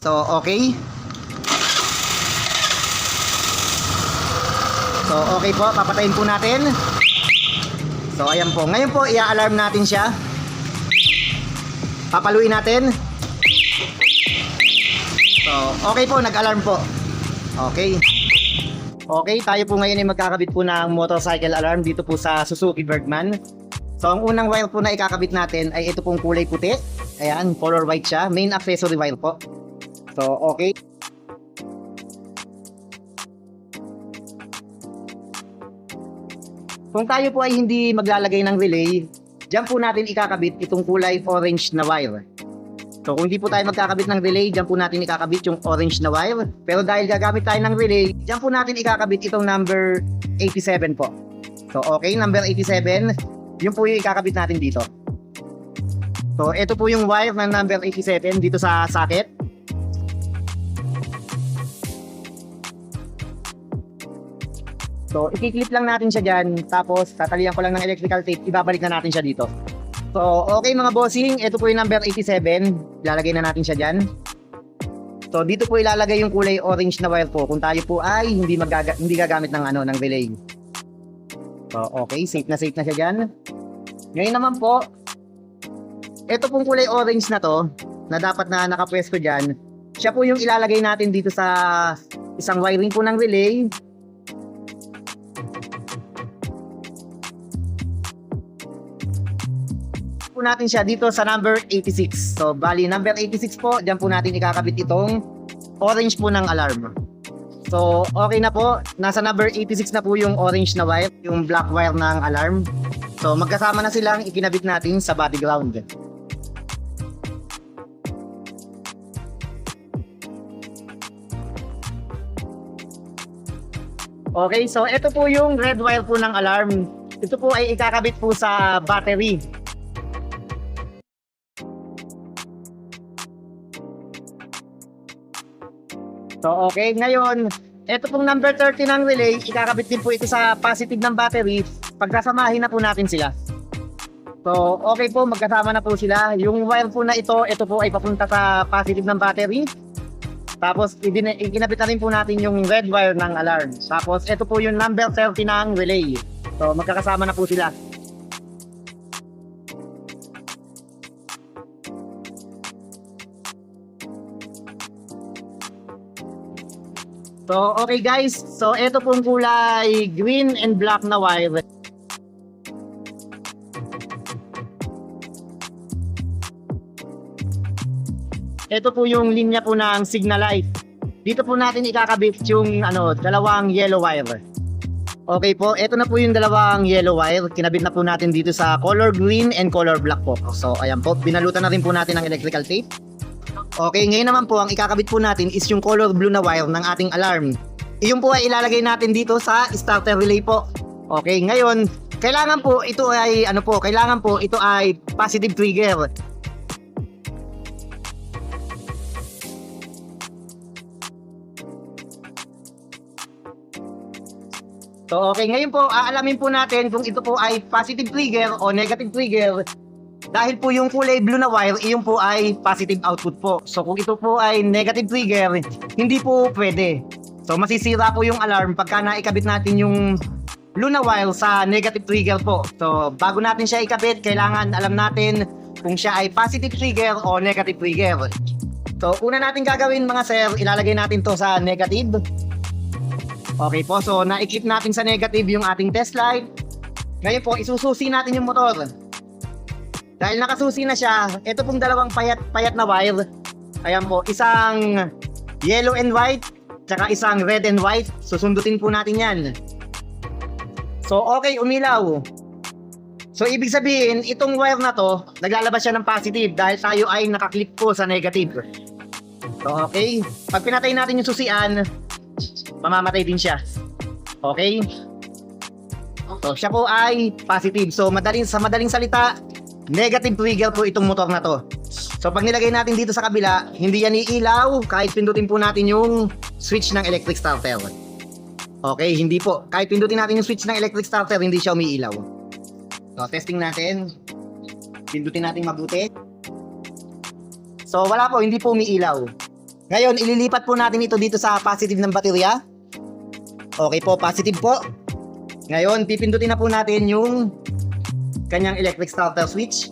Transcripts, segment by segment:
So, okay. So, okay po. Papatayin po natin. So, ayan po. Ngayon po, i-alarm natin siya. Papaluin natin. So, okay po. Nag-alarm po. Okay. Okay, tayo po ngayon ay magkakabit po ng motorcycle alarm dito po sa Suzuki Bergman. So, ang unang wire po na ikakabit natin ay ito pong kulay puti. Ayan, color white siya. Main accessory wire po. So, okay. Kung tayo po ay hindi maglalagay ng relay, dyan po natin ikakabit itong kulay orange na wire. So kung hindi po tayo magkakabit ng relay, dyan po natin ikakabit yung orange na wire. Pero dahil gagamit tayo ng relay, dyan po natin ikakabit itong number 87 po. So okay, number 87, yun po yung ikakabit natin dito. So ito po yung wire ng number 87 dito sa socket. So, ikiklip lang natin siya dyan, tapos tatalian ko lang ng electrical tape, ibabalik na natin siya dito. So, okay mga bossing, ito po yung number 87, lalagay na natin siya dyan. So, dito po ilalagay yung kulay orange na wire po kung tayo po ay hindi, magaga hindi gagamit ng, ano, ng relay. So, okay, safe na safe na siya dyan. Ngayon naman po, ito pong kulay orange na to, na dapat na nakapwesto dyan, siya po yung ilalagay natin dito sa isang wiring po ng relay po natin siya dito sa number 86. So, bali, number 86 po, dyan po natin ikakabit itong orange po ng alarm. So, okay na po. Nasa number 86 na po yung orange na wire, yung black wire ng alarm. So, magkasama na silang ikinabit natin sa body ground. Okay, so ito po yung red wire po ng alarm. Ito po ay ikakabit po sa battery. So, okay. Ngayon, ito pong number 30 ng relay, ikakabit din po ito sa positive ng battery. Pagkasamahin na po natin sila. So, okay po, magkasama na po sila. Yung wire po na ito, ito po ay papunta sa positive ng battery. Tapos, ikinabit na rin po natin yung red wire ng alarm. Tapos, ito po yung number 30 ng relay. So, magkakasama na po sila. So, okay guys. So, ito pong kulay green and black na wire. Ito po yung linya po ng signal light. Dito po natin ikakabit yung ano, dalawang yellow wire. Okay po, ito na po yung dalawang yellow wire. Kinabit na po natin dito sa color green and color black po. So, ayan po, binalutan na rin po natin ng electrical tape. Okay, ngayon naman po, ang ikakabit po natin is yung color blue na wire ng ating alarm. Iyon po ay ilalagay natin dito sa starter relay po. Okay, ngayon, kailangan po ito ay ano po, kailangan po ito ay positive trigger. So okay, ngayon po aalamin po natin kung ito po ay positive trigger o negative trigger dahil po yung kulay blue na wire, iyon po ay positive output po. So kung ito po ay negative trigger, hindi po pwede. So masisira po yung alarm pagka naikabit natin yung blue na wire sa negative trigger po. So bago natin siya ikabit, kailangan alam natin kung siya ay positive trigger o negative trigger. So una natin gagawin mga sir, ilalagay natin to sa negative. Okay po, so na-equip natin sa negative yung ating test light. Ngayon po, isususi natin yung motor. Dahil nakasusi na siya, ito pong dalawang payat, payat na wire. Ayan po, isang yellow and white, tsaka isang red and white. Susundutin po natin yan. So, okay, umilaw. So, ibig sabihin, itong wire na to, naglalabas siya ng positive dahil tayo ay nakaklip po sa negative. So, okay. Pag pinatay natin yung susian, mamamatay din siya. Okay? So, siya po ay positive. So, madaling, sa madaling salita, negative trigger po itong motor na to. So, pag nilagay natin dito sa kabila, hindi yan iilaw kahit pindutin po natin yung switch ng electric starter. Okay, hindi po. Kahit pindutin natin yung switch ng electric starter, hindi siya umiilaw. So, testing natin. Pindutin natin mabuti. So, wala po, hindi po umiilaw. Ngayon, ililipat po natin ito dito sa positive ng baterya. Okay po, positive po. Ngayon, pipindutin na po natin yung kanyang electric starter switch.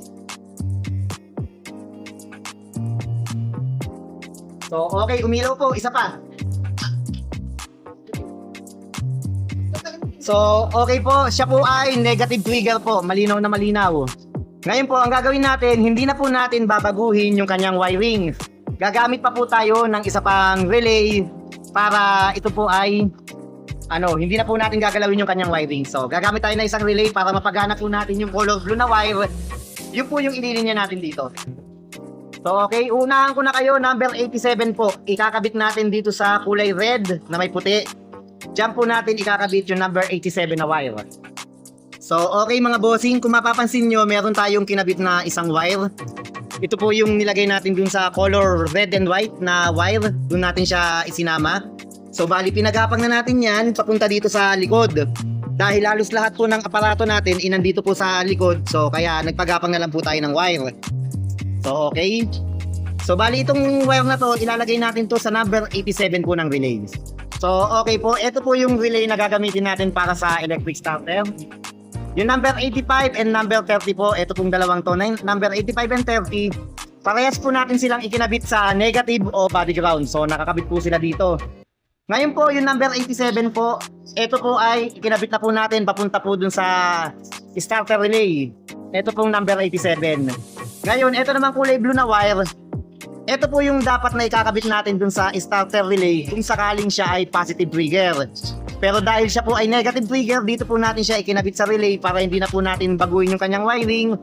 So, okay, umilaw po. Isa pa. So, okay po. Siya po ay negative trigger po. Malinaw na malinaw. Ngayon po, ang gagawin natin, hindi na po natin babaguhin yung kanyang wiring. Gagamit pa po tayo ng isa pang relay para ito po ay ano, hindi na po natin gagalawin yung kanyang wiring. So, gagamit tayo ng isang relay para mapagana po natin yung color blue na wire. Yun po yung ililinya natin dito. So, okay, unahan ko na kayo, number 87 po. Ikakabit natin dito sa kulay red na may puti. Diyan po natin ikakabit yung number 87 na wire. So, okay mga bossing, kung mapapansin nyo, meron tayong kinabit na isang wire. Ito po yung nilagay natin dun sa color red and white na wire. Dun natin siya isinama. So, bali, pinagapang na natin yan papunta dito sa likod. Dahil halos lahat po ng aparato natin inandito po sa likod. So, kaya nagpagapang na lang po tayo ng wire. So, okay. So, bali itong wire na to, ilalagay natin to sa number 87 po ng relay. So, okay po. Ito po yung relay na gagamitin natin para sa electric starter. Yung number 85 and number 30 po, ito pong dalawang to, number 85 and 30, parehas po natin silang ikinabit sa negative o body ground. So, nakakabit po sila dito. Ngayon po, yung number 87 po, ito po ay ikinabit na po natin papunta po dun sa starter relay. Ito pong number 87. Ngayon, ito naman kulay blue na wire. Ito po yung dapat na ikakabit natin dun sa starter relay kung sakaling siya ay positive trigger. Pero dahil siya po ay negative trigger, dito po natin siya ikinabit sa relay para hindi na po natin baguhin yung kanyang wiring.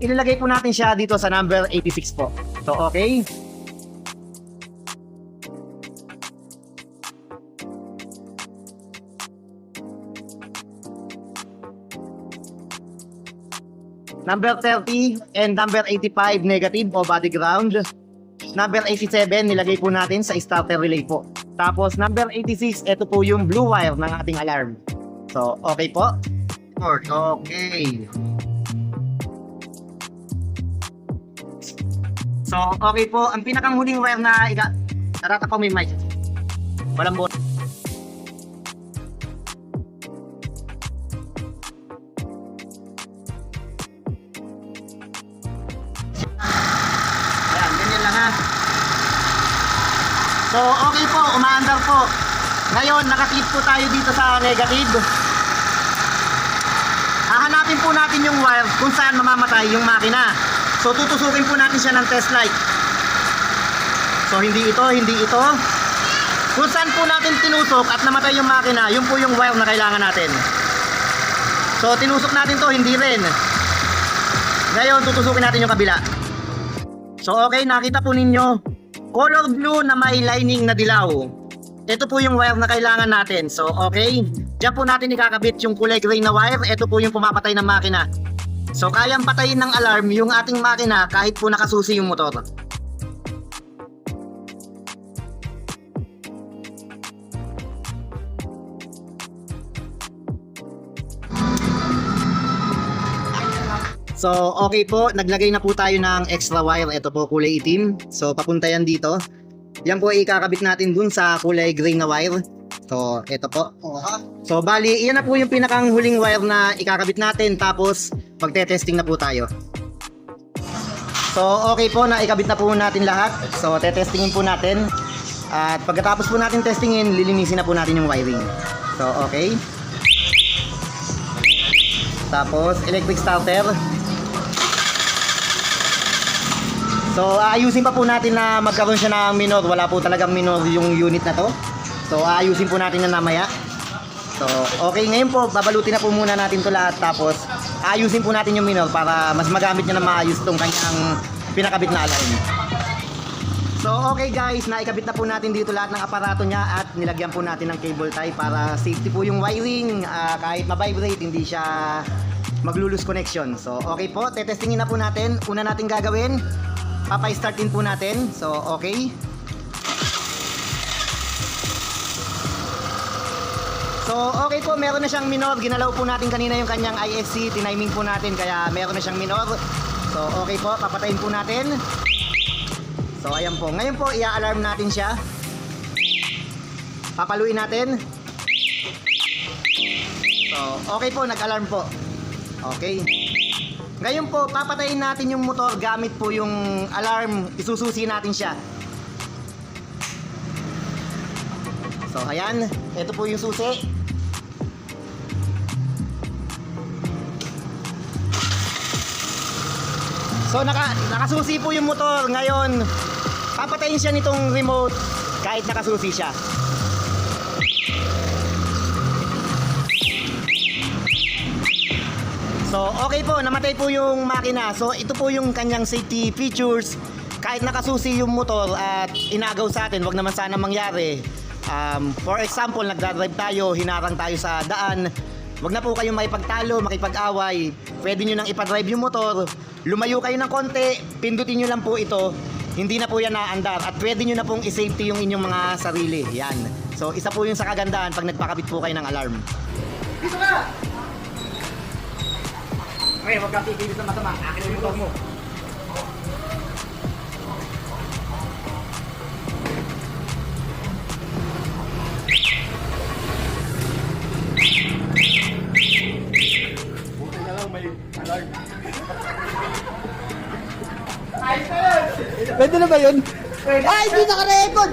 Ilalagay po natin siya dito sa number 86 po. So, okay? Number 30 and number 85 negative o body ground. Number 87 nilagay po natin sa starter relay po. Tapos number 86, ito po yung blue wire ng ating alarm. So, okay po? Okay. So, okay po. Ang pinakang huling wire na ika... Tarata po may mic. Walang bo- So, okay po, umaandar po. Ngayon, nakaklik po tayo dito sa negative. Hahanapin po natin yung wire kung saan mamamatay yung makina. So, tutusukin po natin siya ng test light. So, hindi ito, hindi ito. Kung saan po natin tinusok at namatay yung makina, yun po yung wire na kailangan natin. So, tinusok natin to, hindi rin. Ngayon, tutusukin natin yung kabila. So okay, nakita po ninyo, color blue na may lining na dilaw. Ito po yung wire na kailangan natin. So okay, diyan po natin ikakabit yung kulay gray na wire. Ito po yung pumapatay ng makina. So kayang patayin ng alarm yung ating makina kahit po nakasusi yung motor. So, okay po. Naglagay na po tayo ng extra wire. Ito po, kulay itim. So, papunta yan dito. Yan po ay ikakabit natin dun sa kulay gray na wire. So, ito po. So, bali, yan na po yung pinakang huling wire na ikakabit natin. Tapos, magte-testing na po tayo. So, okay po na ikabit na po natin lahat. So, te-testingin po natin. At pagkatapos po natin testingin, lilinisin na po natin yung wiring. So, okay. Tapos, electric starter. So, aayusin pa po natin na magkaroon siya ng minor. Wala po talagang minor yung unit na to. So, aayusin po natin na namaya. So, okay. Ngayon po, babalutin na po muna natin to lahat. Tapos, aayusin po natin yung minor para mas magamit niya na maayos tong kanyang pinakabit na alarm. So, okay guys, naikabit na po natin dito lahat ng aparato niya at nilagyan po natin ng cable tie para safety po yung wiring. Ah, kahit ma-vibrate, hindi siya maglulus connection. So, okay po, tetestingin na po natin. Una natin gagawin, papay-start din po natin. So, okay. So, okay po, meron na siyang minor. Ginalaw po natin kanina yung kanyang ISC. Tiniming po natin, kaya meron na siyang minor. So, okay po, papatayin po natin. So ayan po. Ngayon po i-alarm natin siya. Papaluin natin. So okay po, nag-alarm po. Okay. Ngayon po, papatayin natin yung motor gamit po yung alarm. Isususi natin siya. So ayan, ito po yung susi. So naka, nakasusi po yung motor ngayon. Papatayin siya nitong remote kahit nakasusi siya. So okay po, namatay po yung makina. So ito po yung kanyang safety features. Kahit nakasusi yung motor at inagaw sa atin, wag naman sana mangyari. Um, for example, nagdadrive tayo, hinarang tayo sa daan. Wag na po kayong makipagtalo, makipag-away. Pwede nyo nang ipadrive yung motor. Lumayo kayo ng konti, pindutin nyo lang po ito. Hindi na po yan naandar at pwede nyo na pong i-safety yung inyong mga sarili. Yan. So isa po yung sa kagandahan pag nagpakabit po kayo ng alarm. Dito ka! Okay, huwag kang titigil sa masama. Akin yung motor mo. Pwede na ba yun? Ay, hindi naka-record!